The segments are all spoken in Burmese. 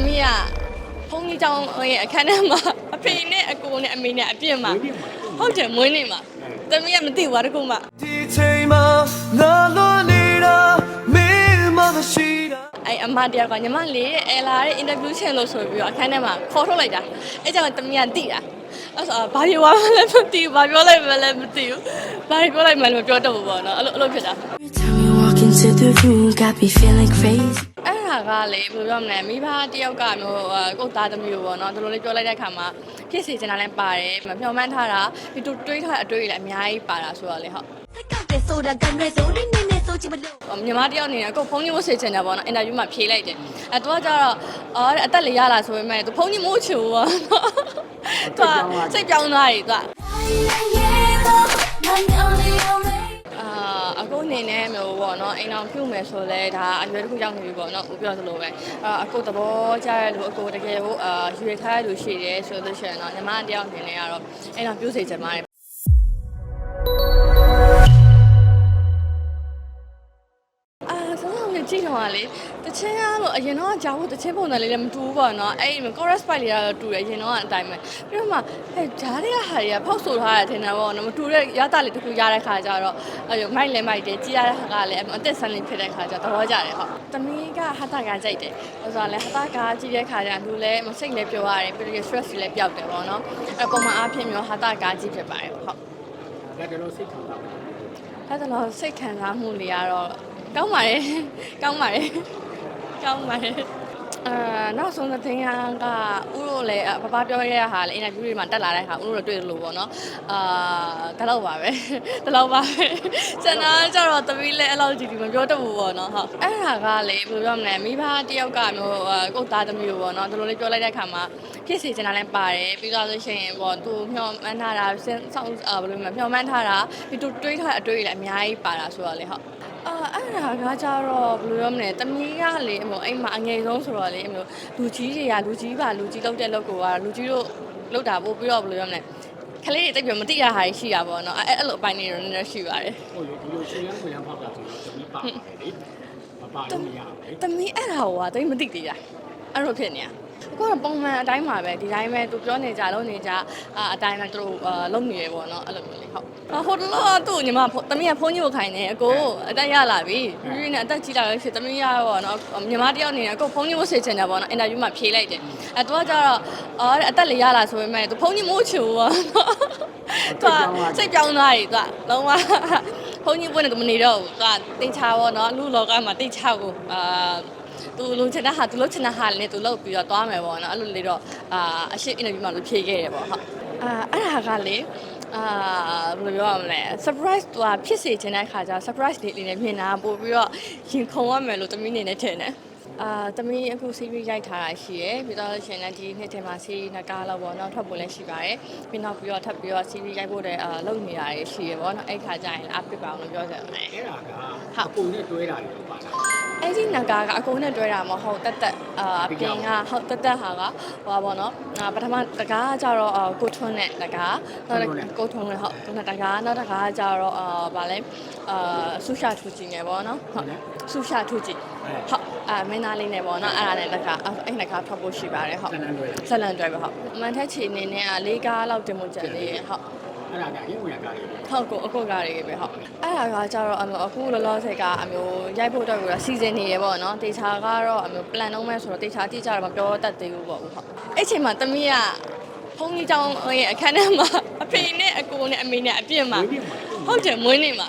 သမီးကဘုန်းကြီးကျောင်းရဲ့အခန်းထဲမှာအဖေနဲ့အကိုနဲ့အမေနဲ့အပြစ်မှာဟုတ်တယ်မွေးနေ့မှာသမီးကမသိဘူးဘာတခုမှဒီချိန်မှာလာလို့နေတာမေမရှိတာအဲအမတယောက်ကညီမလေးရဲ့အဲလာရဲ့အင်တာဗျူးချင်လို့ဆိုပြီးတော့အခန်းထဲမှာခေါ်ထုတ်လိုက်တာအဲကြောင့်သမီးကတိတာအဲ့ဆိုဘာပြောမလဲမသိဘူးဘာပြောလိုက်မလဲမသိဘူးဘာပြောလိုက်မလဲမပြောတော့ဘူးပေါ့နော်အဲ့လိုအဲ့လိုဖြစ်တာ into the room, got me feeling crazy. အဲ့ဒါကလေဘယ်လိုပြောမလဲမိဘတယောက်ကမျိုးအာကိုယ့်သားသမီးကိုပေါ့နော်ဒီလိုလေးပြောလိုက်တဲ့အခါမှာဖြစ်စေချင်တာလည်းပါတယ်မမျှော်မှန်းထားတာဒီတူတွေးထားတဲ့အတွေ့အကြုံလည်းအများကြီးပါတာဆိုတော့လေဟုတ် Take out this soda, gun red, so they need it, so you below. ညီမတယောက်အနေနဲ့ကိုယ်ဖုန်းကြီးမို့စေချင်တယ်ပေါ့နော်အင်တာဗျူးမှာဖြေလိုက်တယ်အဲသူကကြတော့အော်အသက်လေးရလာဆိုပေမဲ့သူဖုန်းကြီးမို့ချူပေါ့နော်သူကစိတ်ပြောင်းသွားပြီသူက ပေါ့နော်အိမ်အောင်ပြုတ်မယ်ဆိုလဲဒါအရွယ်တစ်ခုရောက်နေပြီပေါ့နော်ဦးပြောသလိုပဲအာအကိုသဘောကျတဲ့လူအကိုတကယ်ကိုအာရွေထားတဲ့လူရှိတယ်ဆိုလို့ရှိရင်တော့ညီမတယောက်အနေနဲ့ကတော့အိမ်အောင်ပြုတ်စေချင်ပါတယ် င်းနေကြည့်တော့လေတချင်းကတော့အရင်တော့ကြောက်ဖို့တချင်းပုံစံလေးလည်းမတူဘူးပေါ့နော်အဲ့ဒီ chorus part လေးကတော့တူတယ်အရင်တော့အတိုင်းပဲပြီးတော့မှဟဲ့ဓာတ်တွေကဟာတွေကဖောက်ဆိုထားတယ်ထင်တယ်ပေါ့နော်မတူတဲ့ရတာလေးတစ်ခုရတဲ့ခါကျတော့အဲ့မိုက်လဲမိုက်တယ်ကြည်ရတဲ့ခါကလည်းအသက်ဆန်းလေးဖြစ်တဲ့ခါကျတော့သဘောကျတယ်ဟုတ်သမီးကဟာတာကကြိုက်တယ်ဆိုတော့လည်းဟာတာကကြည့်တဲ့ခါကျလူလည်းမစိတ်လည်းပြောရတယ်ပြီးတော့ stress လည်းပျောက်တယ်ပေါ့နော်အဲ့ပုံမှန်အားဖြင့်မျိုးဟာတာကကြည့်ဖြစ်ပါတယ်ဟုတ်ဒါကြတော့စိတ်ခံစားပါအဲ့ဒါတော့စိတ်ခံစားမှုတွေကတော့ ကောင်းပါတယ်ကောင်းပါတယ်ကောင်းပါတယ်အာနောက်ဆုံးတဲ့သင်္ကန်းကဥတို့လည်းအပပပြောရတဲ့ဟာလည်းအင်တာဗျူးတွေမှာတက်လာတဲ့ဟာဥတို့တွေ့လို့ပေါ့နော်အာဒါတော့ပါပဲဒါတော့ပါပဲကျန်တာကျတော့တပီးလည်းအဲ့လောက်ကြည့်ပြီးမပြောတတ်ဘူးပေါ့နော်ဟုတ်အဲ့ဒါကလေဘယ်လိုပြောမလဲမိဘတယောက်ကမျိုးအာကိုယ့်သားသမီးကိုပေါ့နော်ဒီလိုလေးပြောလိုက်တဲ့အခါမှာဖြစ်စေချင်တာလည်းပါတယ်ပြီးတော့ဆိုရှင်ပေါ့သူမျှော်မှန်းထားတာစဉ်းဆောင်အာဘယ်လိုလဲမျှော်မှန်းထားတာဒီတူတွေးထားတဲ့အတွေ့အကြုံလည်းအများကြီးပါတာဆိုတော့လေဟုတ် အာအဲ့ဒါကကြတော့ဘယ်လိုပြောမလဲတမီးကလေအမအိမ်မှာအငယ်ဆုံးဆိုတော့လေအမလူကြီးတွေကလူကြီးပါလူကြီးလောက်တဲ့လောက်ကိုကလူကြီးတို့လောက်တာပို့ပြီးတော့ဘယ်လိုပြောမလဲခလေးတွေတိတ်ပြီးမတိရဟာရှိတာပေါ့နော်အဲ့အဲ့လိုအပိုင်းတွေတော့နည်းနည်းရှိပါတယ်ဟိုဒီလိုရှင်ရမ်းကိုရမ်းဖောက်တာဆိုတော့တမီးပါပါတယ်လေမပါလို့မရဘူးလေတမီးအဲ့ဒါဟိုကတိတ်မသိသေးတာအဲ့လိုဖြစ်နေတာ အခုကတော့ပုံမှန်အတိုင်းပါပဲဒီတိုင်းပဲသူပြောနေကြလုံးနေကြအာအတိုင်းပဲသူတို့အာလုံနေရပေါ့နော်အဲ့လိုမျိုးလေးဟုတ်ဟိုတလောသူ့ညီမတမီးကဖုန်းကြီးကိုခိုင်းနေအကိုအတက်ရလာပြီပြီးပြီးနဲ့အတက်ကြီးလာလို့ရှိရင်တမီးရပေါ့နော်ညီမတယောက်အနေနဲ့ကိုဖုန်းကြီးကိုစေချင်တယ်ပေါ့နော်အင်တာဗျူးမှာဖြေလိုက်တယ်အဲသူကကြတော့အော်အတက်လေးရလာဆိုပေမဲ့သူဖုန်းကြီးမို့ချူပေါ့နော်သူကစိတ်ပြောင်းသွားပြီသူကလုံးဝဖုန်းကြီးပွင့်နေသူမနေတော့ဘူးသူကတင်ချပေါ့နော်လူလောကမှာတင်ချကိုအာ သူလုံချင်တဲ့ဟာသူလုံချင်တဲ့ဟာလည်းသူလုပ်ပြီးတော့သွားမယ်ပေါ့နော်အဲ့လိုလေးတော့အာအရှိ interview မှာလို့ဖြေခဲ့တယ်ပေါ့ဟုတ်အာအဲ့ဒါကလေအာဘယ်လိုပြောရမလဲ surprise သူကဖြစ်စေချင်တဲ့ခါကျ surprise လေးလေးနဲ့မြင်တာပို့ပြီးတော့ရင်ခုန်ရမယ်လို့တမီးနေနဲ့ထင်တယ်အာတမီးအခု series ရိုက်ထားတာရှိရယ်ပြီးတော့ရှင်လည်းဒီနှစ်ထဲမှာ series နှစ်ကားလောက်ပေါ့နော်ထွက်ဖို့လည်းရှိပါတယ်ပြီးနောက်ပြီးတော့ထပ်ပြီးတော့ series ရိုက်ဖို့လည်းအာလုပ်နေတာတွေရှိရယ်ပေါ့နော်အဲ့ခါကျရင်လည်းအပစ်ပါအောင်လို့ပြောကြတယ်အဲ့ဒါကအပုံနဲ့တွဲတာတွေပါလား အဲ့ဒီနဂါကအကုန်နဲ့တွဲတာမဟုတ်တက်တက်အာပြင်ကဟုတ်တက်တက်ဟာကဟိုပါဘောနော်အာပထမတကားကကြတော့အာကိုထွန်းနဲ့တကားနောက်ကိုထွန်းနဲ့ဟုတ်သူနဲ့တကားနောက်တကားကကြတော့အာဗာလဲအာဆူရှာထူကြည့်ငယ်ပေါ့နော်ဟုတ်ဆူရှာထူကြည့်ဟုတ်အာမင်းသားလေးနဲ့ပေါ့နော်အဲ့ဒါနဲ့တကားအဲ့နဂါထွက်ဖို့ရှိပါတယ်ဟုတ်ဆန်နန်းတွဲဇလန်တွဲပဲဟုတ်မန်ထက်ချီအနေနဲ့ကလေးကားလောက်တင်မှုကြတယ်လေးဟုတ် အဲ့ဒါကရင်းဝင်ရကားလေးပဲဟုတ်ကိုအကုတ်ကားတွေပဲဟုတ်အဲ့ဒါကကြတော့အမျိုးအခုလောလောဆယ်ကအမျိုးရိုက်ဖို့အတွက်ကတော့စီစဉ်နေရပေါ့နော်တေချာကတော့အမျိုး plan လုပ်မယ်ဆိုတော့တေချာတိကျတော့မပြောတတ်သေးဘူးပေါ့ဟုတ်အဲ့ချိန်မှာတမီးကဖုန်းကြီးတောင်းရဲ့အခန်းထဲမှာအဖေနဲ့အကိုနဲ့အမေနဲ့အပြစ်မှာဟုတ်တယ်မွေးနေ့မှာ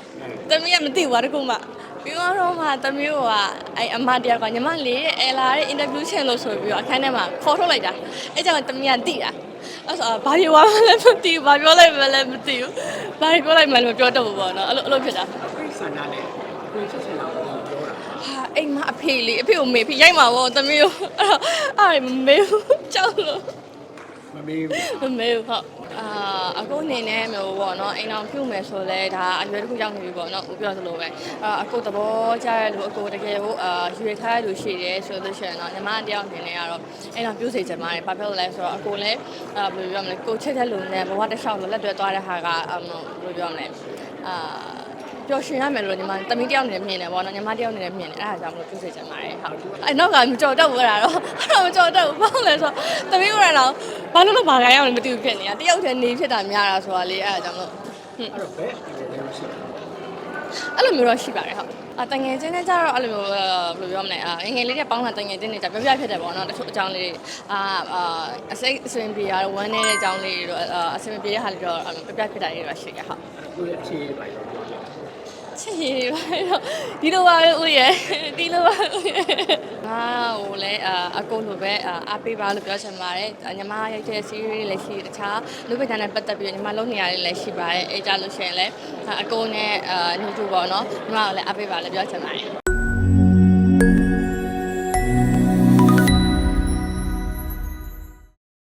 တမီးကမသိဘူးဘာတကူမှပြီးတော့မှတမျိုးကအဲအမတယောက်ကညီမလေးရဲ့အဲလာရဲ့အင်တာဗျူးချင်လို့ဆိုပြီးတော့အခန်းထဲမှာခေါ်ထုတ်လိုက်တာအဲကြောင့်တမီးကတိတာ အဲ့ဆိုဘာပြောမှလည်းမသိဘူးဘာပြောလိုက်မှလည်းမသိဘူးဘာပြောလိုက်မှလည်းမပြောတော့ဘူးပေါ့နော်အဲ့လိုအဲ့လိုဖြစ်တာပြိဆန္ဒနဲ့ကိုချက်ချင်တာကိုပြောတာဟာအိမ်မအဖေလေးအဖေကိုမေဖေရိုက်မှာပေါ့သမီးကိုအဲ့တော့အဲ့ဒါမမေဘူးကြောက်လို့ မမေးဘူးမမေဘူးဟုတ်အာအခုအနေနဲ့မျိုးပေါ့နော်အိမ်အောင်ပြုတ်မယ်ဆိုလဲဒါအရွယ်တစ်ခုရောက်နေပြီပေါ့နော်ဦးပြောသလိုပဲအာအခုသဘောကျတဲ့လူအကိုတကယ်ကိုအာရွေထားတဲ့လူရှိတယ်ဆိုလို့ရှိရင်တော့ညီမတယောက်အနေနဲ့ကတော့အိမ်အောင်ပြုတ်စေချင်ပါတယ်ဘာဖြစ်လို့လဲဆိုတော့အကိုလည်းအာဘယ်လိုပြောမလဲကိုချစ်တဲ့လူနဲ့ဘဝတစ်လျှောက်လို့လက်တွဲသွားတဲ့ဟာကအမဘယ်လိုပြောမလဲအာ ပပျော်ရွှင်ရမယ်လို့ညီမတမီးတယောက်အနေနဲ့မြင်တယ်ပေါ့နော်ညီမတယောက်အနေနဲ့မြင်တယ်အဲ့ဒါကြောင့်မလို့ပြုစေချင်ပါတယ်ဟုတ်အဲ့နောက်ကမကြော်တော့ဘူးအဲ့ဒါတော့အဲ့တော့မကြော်တော့ဘူးဘာလို့လဲဆိုတော့တမီးကတော့ဘာလို့လို့ဘာခိုင်းရမလဲမသိဘူးဖြစ်နေတာတယောက်တည်းနေဖြစ်တာများတာဆိုတာလေအဲ့ဒါကြောင့်မလို့အဲ့တော့ဘယ်အနေနဲ့ရှိလဲအဲ့လိုမျိုးတော့ရှိပါတယ်ဟုတ်အတငယ်ချင်းနဲ့ကြတော့အဲ့လိုမျိုးဘယ်လိုပြောမလဲအာငယ်လေးတွေပေါင်းတာတငယ်ချင်းတွေကြပြောပြဖြစ်တယ်ပေါ့နော်တချို့အကြောင်းလေးအာအာအစိတ်အစင်ပြေရတော့ဝမ်းနေတဲ့အကြောင်းလေးတွေတော့အစင်ပြေတဲ့ဟာလေးတော့ပြောပြဖြစ်တာတွေတော့ရှိတယ်ဟုတ်ကိုယ့်ရဲ့အခြေအနေပိုင်းတော့ပြောပြ ချစ်ရည်ပါတော့ဒီလိုပါပဲဦးရဲ့ဒီလိုပါဦးရဲ့ငါဟိုလဲအာအကုန်လိုပဲအာအားပေးပါလို့ပြောချင်ပါတယ်ညီမရိုက်တဲ့ series လည်းရှိတခြားလူပဒန်နဲ့ပတ်သက်ပြီးညီမလုပ်နေရတယ်လည်းရှိပါတယ်အဲကြလို့ရှိရင်လည်းအကုန်နဲ့အာညှို့ပေါ့နော်ညီမကလည်းအားပေးပါလို့ပြောချင်ပါတယ်